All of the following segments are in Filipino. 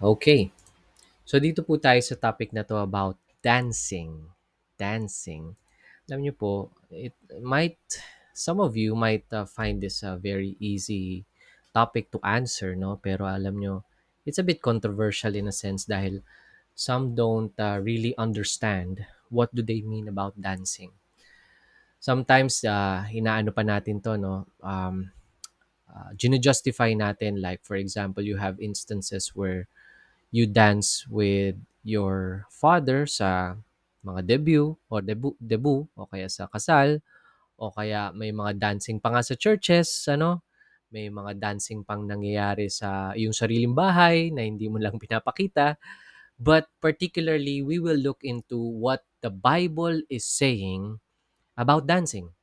Okay. So dito po tayo sa topic na 'to about dancing. Dancing. Alam niyo po, it might some of you might, uh, find this a very easy topic to answer 'no, pero alam niyo, it's a bit controversial in a sense dahil some don't, uh, really understand what do they mean about dancing. Sometimes, ah, inaano pa natin 'to 'no, um, ah, jinu-justify natin like for example, you have instances where you dance with your father sa mga debut o debut debut o kaya sa kasal o kaya may mga dancing pa nga sa churches ano, may mga dancing pang nangyayari sa iyong sariling bahay na hindi mo lang pinapakita. But particularly, we will look into what the Bible is saying about dancing.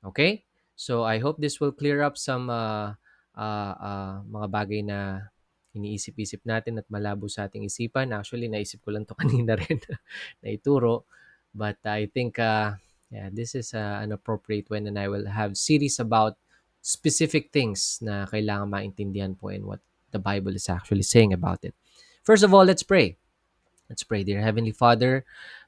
Okay? So I hope this will clear up some uh, uh, uh, mga bagay na iniisip-isip natin at malabo sa ating isipan. Actually, naisip ko lang to kanina rin na ituro. But I think uh, yeah, this is uh, an appropriate one and I will have series about specific things na kailangan maintindihan po and what the Bible is actually saying about it. First of all, let's pray. Let's pray. Dear Heavenly Father,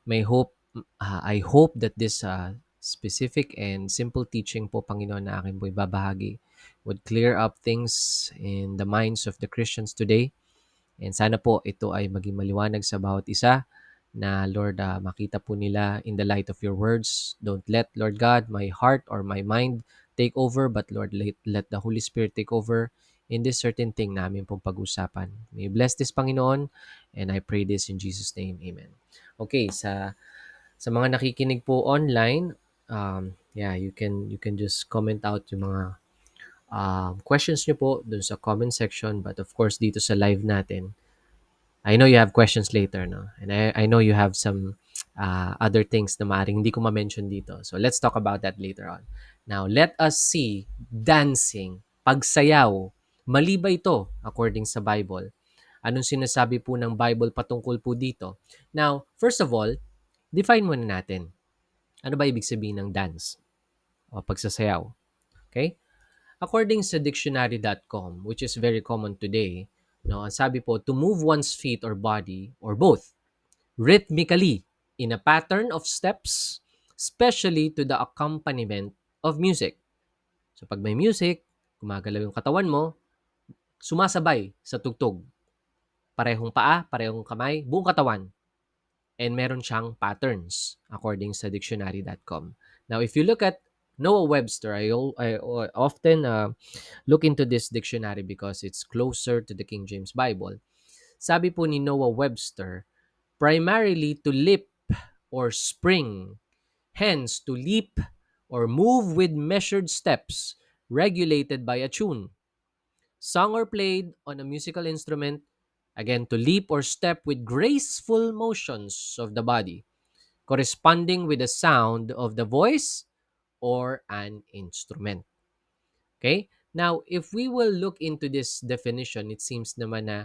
may hope uh, I hope that this uh, specific and simple teaching po, Panginoon, na akin po ibabahagi would clear up things in the minds of the Christians today. And sana po ito ay maging maliwanag sa bawat isa na Lord, uh, makita po nila in the light of your words. Don't let, Lord God, my heart or my mind take over, but Lord, let, let the Holy Spirit take over in this certain thing namin pong pag-usapan. May bless this, Panginoon, and I pray this in Jesus' name. Amen. Okay, sa sa mga nakikinig po online, um, yeah, you can you can just comment out yung mga um, questions nyo po dun sa comment section. But of course, dito sa live natin, I know you have questions later, no? And I, I know you have some uh, other things na maaaring hindi ko ma-mention dito. So let's talk about that later on. Now, let us see dancing, pagsayaw. Mali ba ito according sa Bible? Anong sinasabi po ng Bible patungkol po dito? Now, first of all, define muna natin. Ano ba ibig sabihin ng dance o pagsasayaw? Okay? According sa dictionary.com, which is very common today, no, ang sabi po, to move one's feet or body or both rhythmically in a pattern of steps, especially to the accompaniment of music. So pag may music, gumagalaw yung katawan mo, sumasabay sa tugtog. Parehong paa, parehong kamay, buong katawan. And meron siyang patterns according sa dictionary.com. Now, if you look at Noah Webster, I, I often uh, look into this dictionary because it's closer to the King James Bible. Sabi po ni Noah Webster, primarily to leap or spring, hence to leap or move with measured steps regulated by a tune. Sung or played on a musical instrument, again, to leap or step with graceful motions of the body, corresponding with the sound of the voice or an instrument. Okay? Now, if we will look into this definition, it seems naman na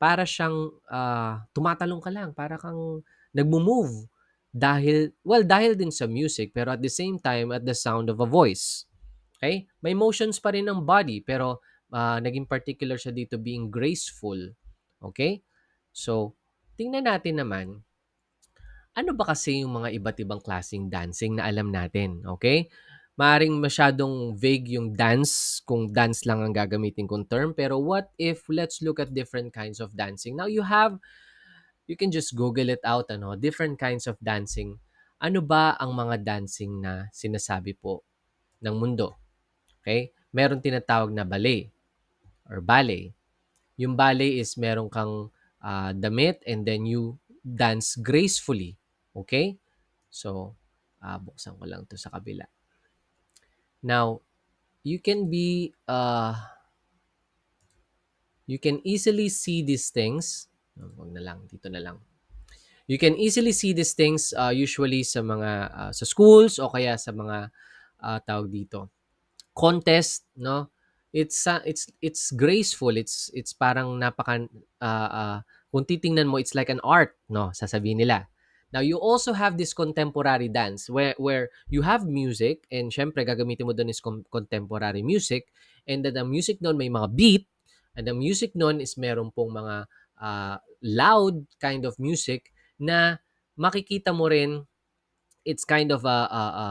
para siyang uh, tumatalong ka lang, para kang nagmo-move dahil well dahil din sa music pero at the same time at the sound of a voice. Okay? May motions pa rin ng body pero uh, naging particular siya dito being graceful. Okay? So, tingnan natin naman ano ba kasi yung mga iba't ibang klaseng dancing na alam natin, okay? Maaring masyadong vague yung dance kung dance lang ang gagamitin kong term, pero what if let's look at different kinds of dancing. Now you have you can just google it out ano, different kinds of dancing. Ano ba ang mga dancing na sinasabi po ng mundo? Okay? Meron tinatawag na ballet or ballet. Yung ballet is meron kang uh, damit and then you dance gracefully. Okay? So, uh, buksan ko lang to sa kabila. Now, you can be, uh, you can easily see these things. Huwag na lang, dito na lang. You can easily see these things uh, usually sa mga, uh, sa schools o kaya sa mga, uh, tawag dito, contest, no? It's, uh, it's, it's graceful. It's, it's parang napaka, uh, uh, kung titingnan mo, it's like an art, no? Sasabihin nila. Now, you also have this contemporary dance where, where you have music and syempre gagamitin mo doon is contemporary music and then the music noon may mga beat and the music noon is meron pong mga uh, loud kind of music na makikita mo rin it's kind of a, a, a,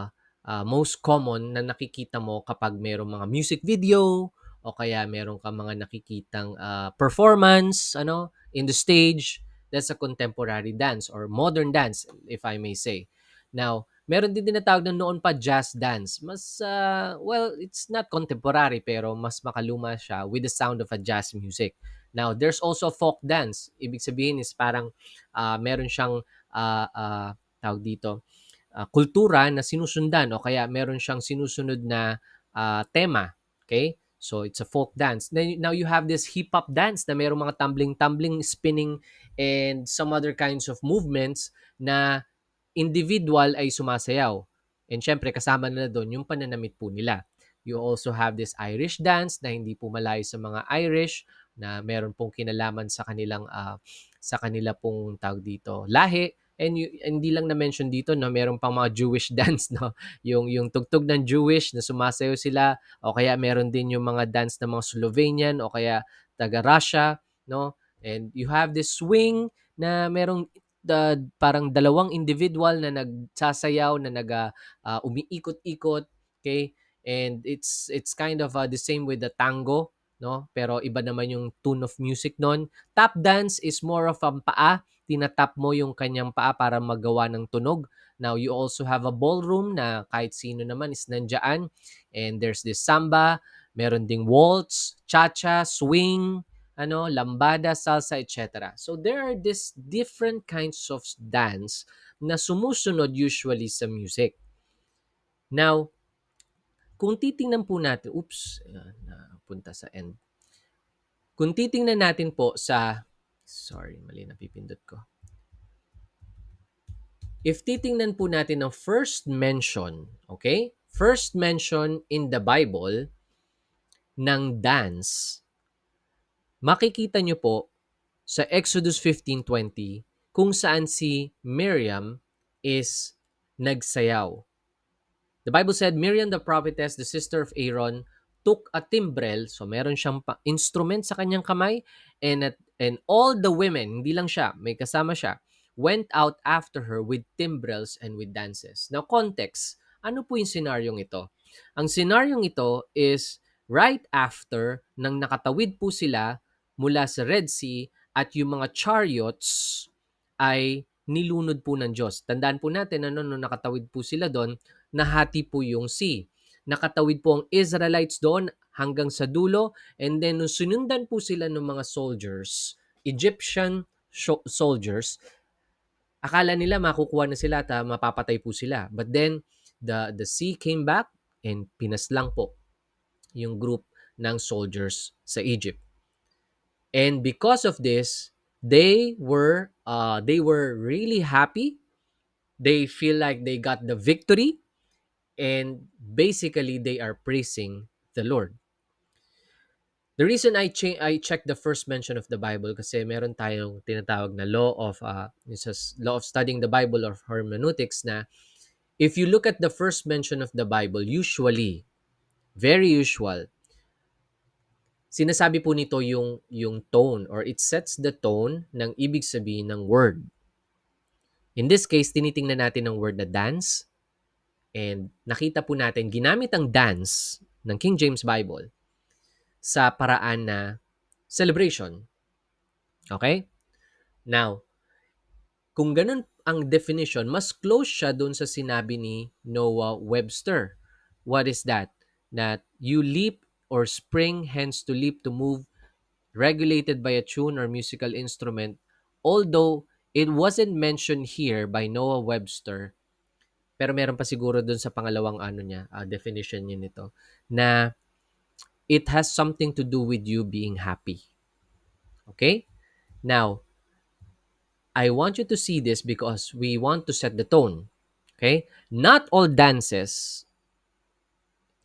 a most common na nakikita mo kapag merong mga music video o kaya meron ka mga nakikitang uh, performance ano in the stage that's a contemporary dance or modern dance if I may say now meron din tinatawag na noon pa jazz dance mas uh, well it's not contemporary pero mas makaluma siya with the sound of a jazz music now there's also folk dance ibig sabihin is parang uh, meron siyang uh, uh, tawag dito uh, kultura na sinusundan o kaya meron siyang sinusunod na uh, tema. Okay? So it's a folk dance. Then now you have this hip hop dance na merong mga tumbling, tumbling, spinning and some other kinds of movements na individual ay sumasayaw. And syempre kasama na doon yung pananamit po nila. You also have this Irish dance na hindi po malayo sa mga Irish na meron pong kinalaman sa kanilang uh, sa kanila pong tawag dito lahi And y- hindi lang na-mention dito no, meron pang mga Jewish dance no. Yung yung tugtog ng Jewish na sumasayaw sila o kaya meron din yung mga dance ng mga Slovenian o kaya taga Russia no. And you have this swing na merong the parang dalawang individual na nagsasayaw na nag uh, umiikot-ikot, okay? And it's it's kind of uh, the same with the tango, no? Pero iba naman yung tune of music noon. Tap dance is more of ang paa tinatap mo yung kanyang paa para magawa ng tunog. Now, you also have a ballroom na kahit sino naman is nandyan. And there's this samba, meron ding waltz, cha-cha, swing, ano, lambada, salsa, etc. So there are these different kinds of dance na sumusunod usually sa music. Now, kung titingnan po natin, oops, napunta sa end. Kung titingnan natin po sa Sorry, mali na pipindot ko. If titingnan po natin ang first mention, okay? First mention in the Bible ng dance, makikita nyo po sa Exodus 15.20 kung saan si Miriam is nagsayaw. The Bible said, Miriam the prophetess, the sister of Aaron, took a timbrel, so meron siyang instrument sa kanyang kamay, and at And all the women, hindi lang siya, may kasama siya, went out after her with timbrels and with dances. Now, context, ano po yung senaryong ito? Ang senaryong ito is right after nang nakatawid po sila mula sa Red Sea at yung mga chariots ay nilunod po ng Diyos. Tandaan po natin, ano, nung nakatawid po sila doon, nahati po yung sea. Nakatawid po ang Israelites doon hanggang sa dulo. And then, nung sinundan po sila ng mga soldiers, Egyptian soldiers, akala nila makukuha na sila at uh, mapapatay po sila. But then, the, the sea came back and pinaslang po yung group ng soldiers sa Egypt. And because of this, they were uh, they were really happy. They feel like they got the victory and basically they are praising the Lord. The reason I cha- I check the first mention of the Bible kasi meron tayong tinatawag na law of uh, law of studying the Bible or hermeneutics na if you look at the first mention of the Bible, usually, very usual, sinasabi po nito yung yung tone or it sets the tone ng ibig sabihin ng word. In this case, tinitingnan natin ng word na dance and nakita po natin ginamit ang dance ng King James Bible sa paraan na celebration. Okay? Now, kung ganun ang definition, mas close siya doon sa sinabi ni Noah Webster. What is that? That you leap or spring, hence to leap, to move, regulated by a tune or musical instrument, although it wasn't mentioned here by Noah Webster, pero meron pa siguro doon sa pangalawang ano niya, uh, definition niya nito, na it has something to do with you being happy. Okay? Now, I want you to see this because we want to set the tone. Okay? Not all dances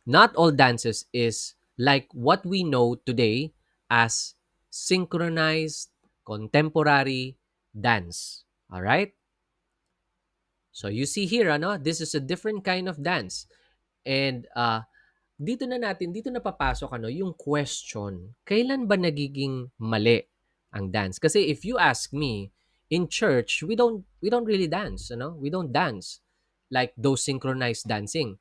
not all dances is like what we know today as synchronized contemporary dance. All right? So you see here, ano, this is a different kind of dance. And uh, dito na natin, dito na papasok ano, yung question, kailan ba nagiging mali ang dance. Kasi if you ask me, in church, we don't we don't really dance, you know? We don't dance like those synchronized dancing.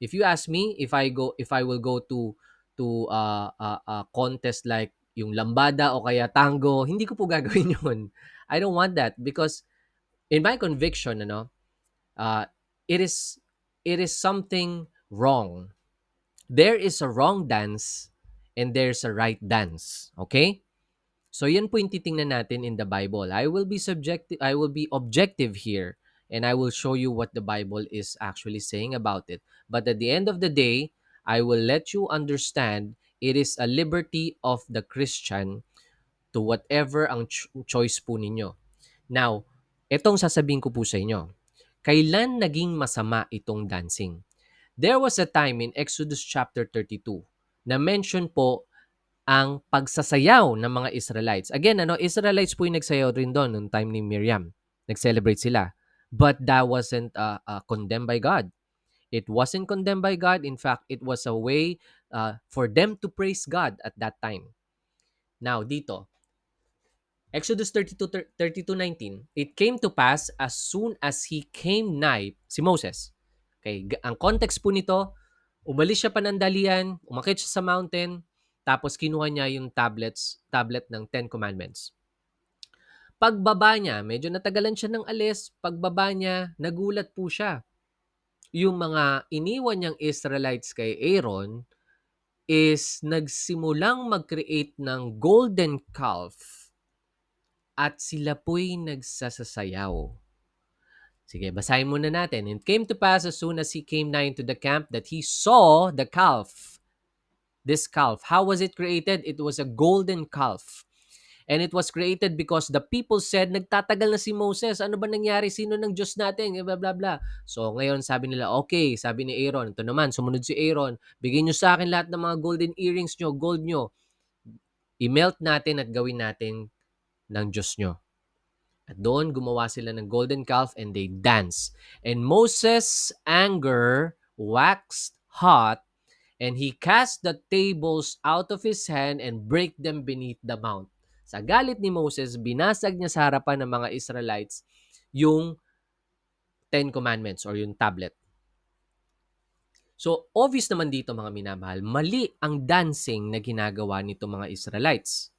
If you ask me if I go if I will go to to uh, uh, uh, contest like yung lambada o kaya tango, hindi ko po gagawin yun. I don't want that because in my conviction, ano, uh, it is it is something wrong. There is a wrong dance and there's a right dance. Okay? So yan po yung titingnan natin in the Bible. I will be subjective I will be objective here and I will show you what the Bible is actually saying about it. But at the end of the day, I will let you understand it is a liberty of the Christian to whatever ang ch- choice po ninyo. Now, etong sasabihin ko po sa inyo. Kailan naging masama itong dancing? There was a time in Exodus chapter 32 na mention po ang pagsasayaw ng mga Israelites. Again, ano, Israelites po yung nagsayaw rin doon noong time ni Miriam. Nag-celebrate sila. But that wasn't uh, uh, condemned by God. It wasn't condemned by God. In fact, it was a way uh, for them to praise God at that time. Now, dito, Exodus 32, 32.19, It came to pass as soon as he came nigh, si Moses. Okay, ang context po nito, umalis siya panandalian, umakit siya sa mountain, tapos kinuha niya yung tablets, tablet ng Ten Commandments. Pagbaba niya, medyo natagalan siya ng alis. Pagbaba niya, nagulat po siya. Yung mga iniwan niyang Israelites kay Aaron is nagsimulang mag-create ng golden calf at sila po'y nagsasasayaw. Sige, basahin muna natin. It came to pass as soon as he came nigh into the camp that he saw the calf this calf. How was it created? It was a golden calf. And it was created because the people said, nagtatagal na si Moses. Ano ba nangyari? Sino ng Diyos natin? Blah, blah, blah. So ngayon sabi nila, okay, sabi ni Aaron, ito naman, sumunod si Aaron, bigyan nyo sa akin lahat ng mga golden earrings nyo, gold nyo. I-melt natin at gawin natin ng Diyos nyo. At doon, gumawa sila ng golden calf and they dance. And Moses' anger waxed hot and he cast the tables out of his hand and break them beneath the mount. Sa galit ni Moses, binasag niya sa harapan ng mga Israelites yung Ten Commandments or yung tablet. So, obvious naman dito mga minamahal, mali ang dancing na ginagawa nito mga Israelites.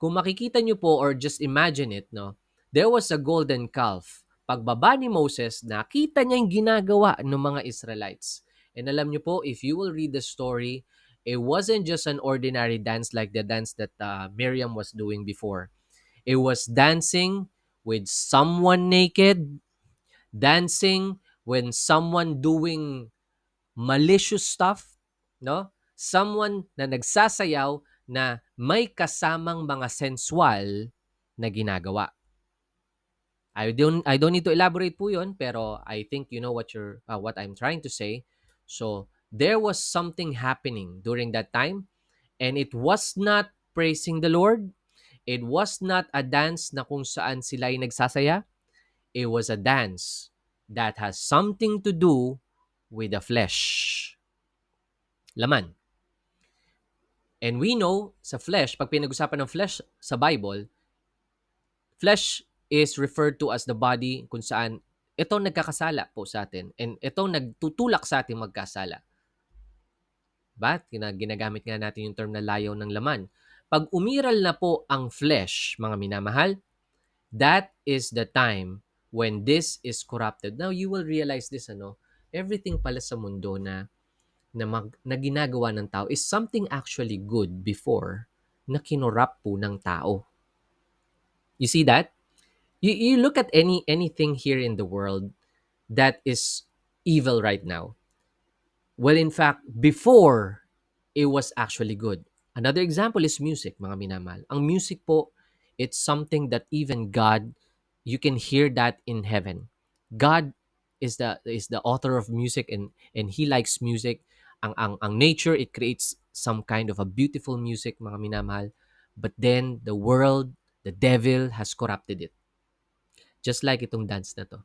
Kung makikita nyo po or just imagine it, no, there was a golden calf. Pagbaba ni Moses, nakita niya yung ginagawa ng mga Israelites. And alam niyo po, if you will read the story, it wasn't just an ordinary dance like the dance that uh, Miriam was doing before. It was dancing with someone naked, dancing when someone doing malicious stuff, no? Someone na nagsasayaw na may kasamang mga sensual na ginagawa. I don't I don't need to elaborate po 'yon pero I think you know what you're uh, what I'm trying to say. So there was something happening during that time and it was not praising the Lord. It was not a dance na kung saan sila ay nagsasaya. It was a dance that has something to do with the flesh. Laman. And we know sa flesh, pag pinag-usapan ng flesh sa Bible, flesh is referred to as the body kung saan ito nagkakasala po sa atin and ito nagtutulak sa ating magkasala. But ginagamit nga natin yung term na layaw ng laman. Pag umiral na po ang flesh, mga minamahal, that is the time when this is corrupted. Now, you will realize this, ano, everything pala sa mundo na na, mag, na ginagawa ng tao is something actually good before na kinorap po ng tao. You see that? you, you look at any anything here in the world that is evil right now well in fact before it was actually good another example is music mga minamahal ang music po it's something that even god you can hear that in heaven god is the is the author of music and and he likes music ang ang ang nature it creates some kind of a beautiful music mga minamahal but then the world the devil has corrupted it Just like itong dance na to.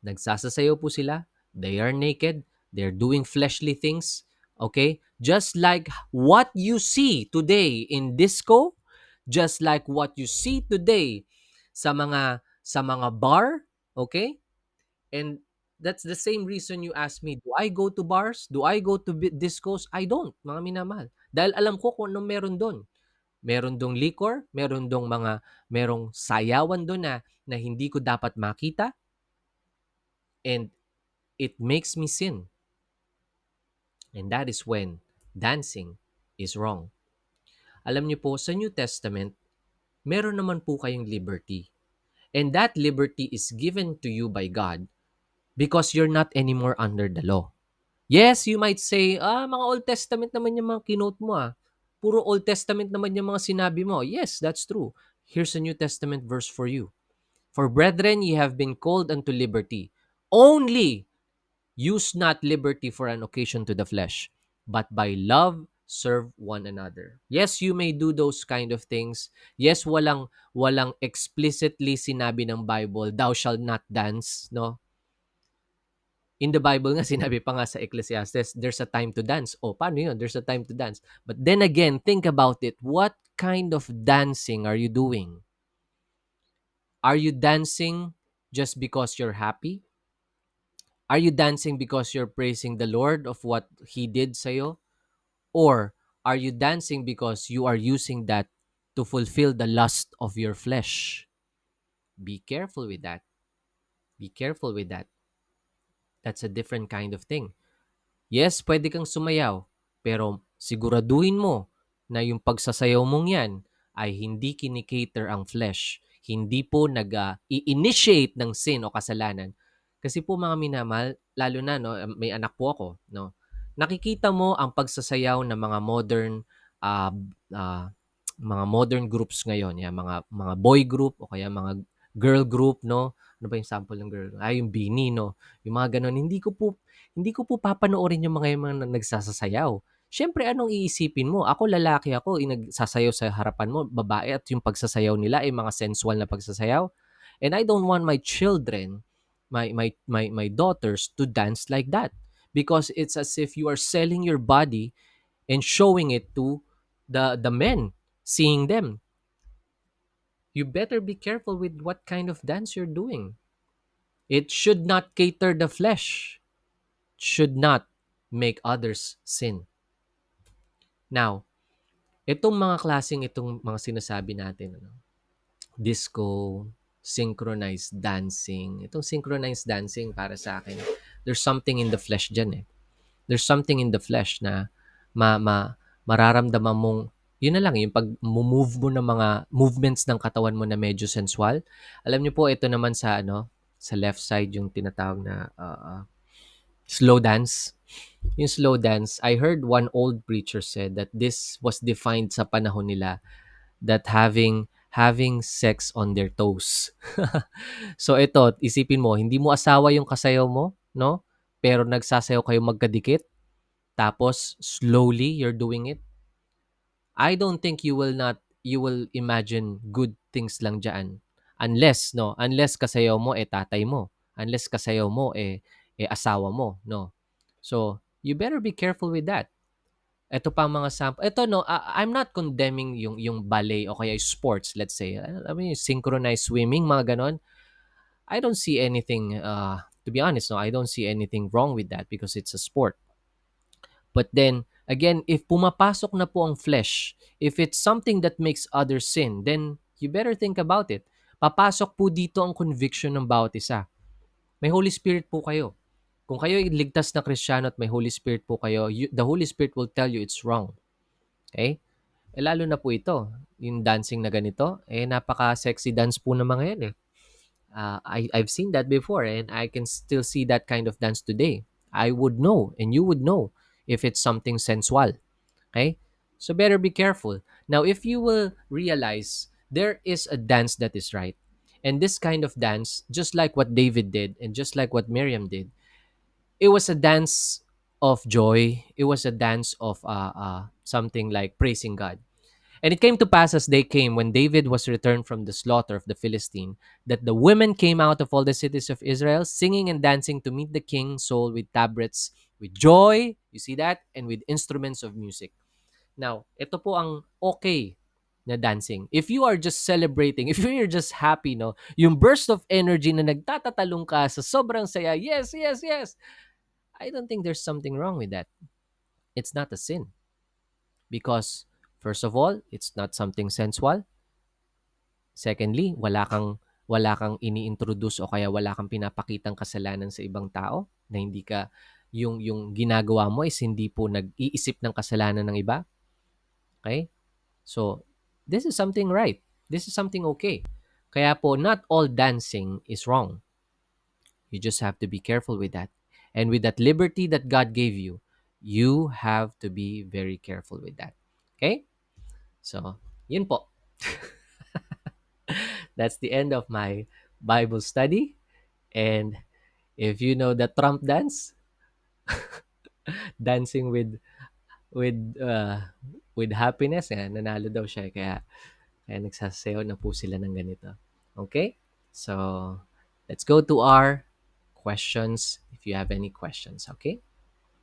Nagsasasayaw po sila. They are naked. They're doing fleshly things. Okay? Just like what you see today in disco, Just like what you see today sa mga sa mga bar, okay? And that's the same reason you ask me, do I go to bars? Do I go to discos? I don't, mga minamahal. Dahil alam ko kung anong meron doon. Meron dong liquor, meron dong mga, merong sayawan doon na, na hindi ko dapat makita. And it makes me sin. And that is when dancing is wrong. Alam niyo po, sa New Testament, meron naman po kayong liberty. And that liberty is given to you by God because you're not anymore under the law. Yes, you might say, ah, mga Old Testament naman yung mga kinote mo ah. Puro Old Testament naman yung mga sinabi mo. Yes, that's true. Here's a New Testament verse for you. For brethren, ye have been called unto liberty. Only use not liberty for an occasion to the flesh, but by love serve one another. Yes, you may do those kind of things. Yes, walang walang explicitly sinabi ng Bible, thou shalt not dance, no? in the Bible nga, sinabi pa nga sa Ecclesiastes, there's a time to dance. O, paano yun? There's a time to dance. But then again, think about it. What kind of dancing are you doing? Are you dancing just because you're happy? Are you dancing because you're praising the Lord of what He did sa'yo? Or are you dancing because you are using that to fulfill the lust of your flesh? Be careful with that. Be careful with that. That's a different kind of thing. Yes, pwede kang sumayaw, pero siguraduhin mo na yung pagsasayaw mong yan ay hindi kinikater ang flesh. Hindi po nag-i-initiate ng sin o kasalanan. Kasi po mga minamahal, lalo na no, may anak po ako, no. Nakikita mo ang pagsasayaw ng mga modern uh, uh, mga modern groups ngayon, ya, mga mga boy group o kaya mga girl group, no? Ano ba yung sample ng girl? Ay, yung Bini, no? Yung mga ganun. Hindi ko po, hindi ko po papanoorin yung mga yung mga nagsasasayaw. Siyempre, anong iisipin mo? Ako, lalaki ako, nagsasayaw sa harapan mo, babae, at yung pagsasayaw nila ay mga sensual na pagsasayaw. And I don't want my children, my, my, my, my daughters to dance like that. Because it's as if you are selling your body and showing it to the, the men, seeing them you better be careful with what kind of dance you're doing. It should not cater the flesh. It should not make others sin. Now, itong mga klaseng itong mga sinasabi natin, ano, disco, synchronized dancing. Itong synchronized dancing para sa akin, there's something in the flesh dyan eh. There's something in the flesh na ma, ma, mararamdaman mong yun na lang, yung pag-move mo ng mga movements ng katawan mo na medyo sensual. Alam niyo po, ito naman sa, ano, sa left side, yung tinatawag na uh, slow dance. Yung slow dance, I heard one old preacher said that this was defined sa panahon nila that having having sex on their toes. so ito, isipin mo, hindi mo asawa yung kasayaw mo, no? Pero nagsasayaw kayo magkadikit. Tapos slowly you're doing it I don't think you will not you will imagine good things lang diyan unless no unless kasayaw mo eh tatay mo unless kasayaw mo eh, eh asawa mo no so you better be careful with that ito pa mga sample ito no uh, I'm not condemning yung yung ballet o kaya sports let's say I mean synchronized swimming mga ganon I don't see anything uh to be honest no I don't see anything wrong with that because it's a sport but then Again, if pumapasok na po ang flesh, if it's something that makes others sin, then you better think about it. Papasok po dito ang conviction ng bawat isa. May Holy Spirit po kayo. Kung kayo ay ligtas na Kristiyano at may Holy Spirit po kayo, you, the Holy Spirit will tell you it's wrong. Okay? Eh, lalo na po ito, yung dancing na ganito, eh napaka-sexy dance po ng mga yan eh. Uh, I, I've seen that before and I can still see that kind of dance today. I would know and you would know if it's something sensual. Okay? So better be careful. Now, if you will realize there is a dance that is right, and this kind of dance, just like what David did and just like what Miriam did, it was a dance of joy. It was a dance of uh, uh, something like praising God. And it came to pass as they came, when David was returned from the slaughter of the Philistine, that the women came out of all the cities of Israel, singing and dancing to meet the king Saul with tabrets, with joy, you see that, and with instruments of music. Now, ito po ang okay na dancing. If you are just celebrating, if you're just happy, no, yung burst of energy na nagtatatalong ka sa sobrang saya, yes, yes, yes. I don't think there's something wrong with that. It's not a sin. Because first of all, it's not something sensual. Secondly, wala kang wala kang ini-introduce o kaya wala kang pinapakitang kasalanan sa ibang tao na hindi ka yung yung ginagawa mo is hindi po nag-iisip ng kasalanan ng iba. Okay? So, this is something right. This is something okay. Kaya po, not all dancing is wrong. You just have to be careful with that. And with that liberty that God gave you, you have to be very careful with that. Okay? So, yun po. That's the end of my Bible study. And if you know the Trump dance, dancing with with uh, with happiness, yan, nanalo daw siya kaya kaya nagsasayaw na po sila ng ganito. Okay? So, let's go to our questions if you have any questions, okay?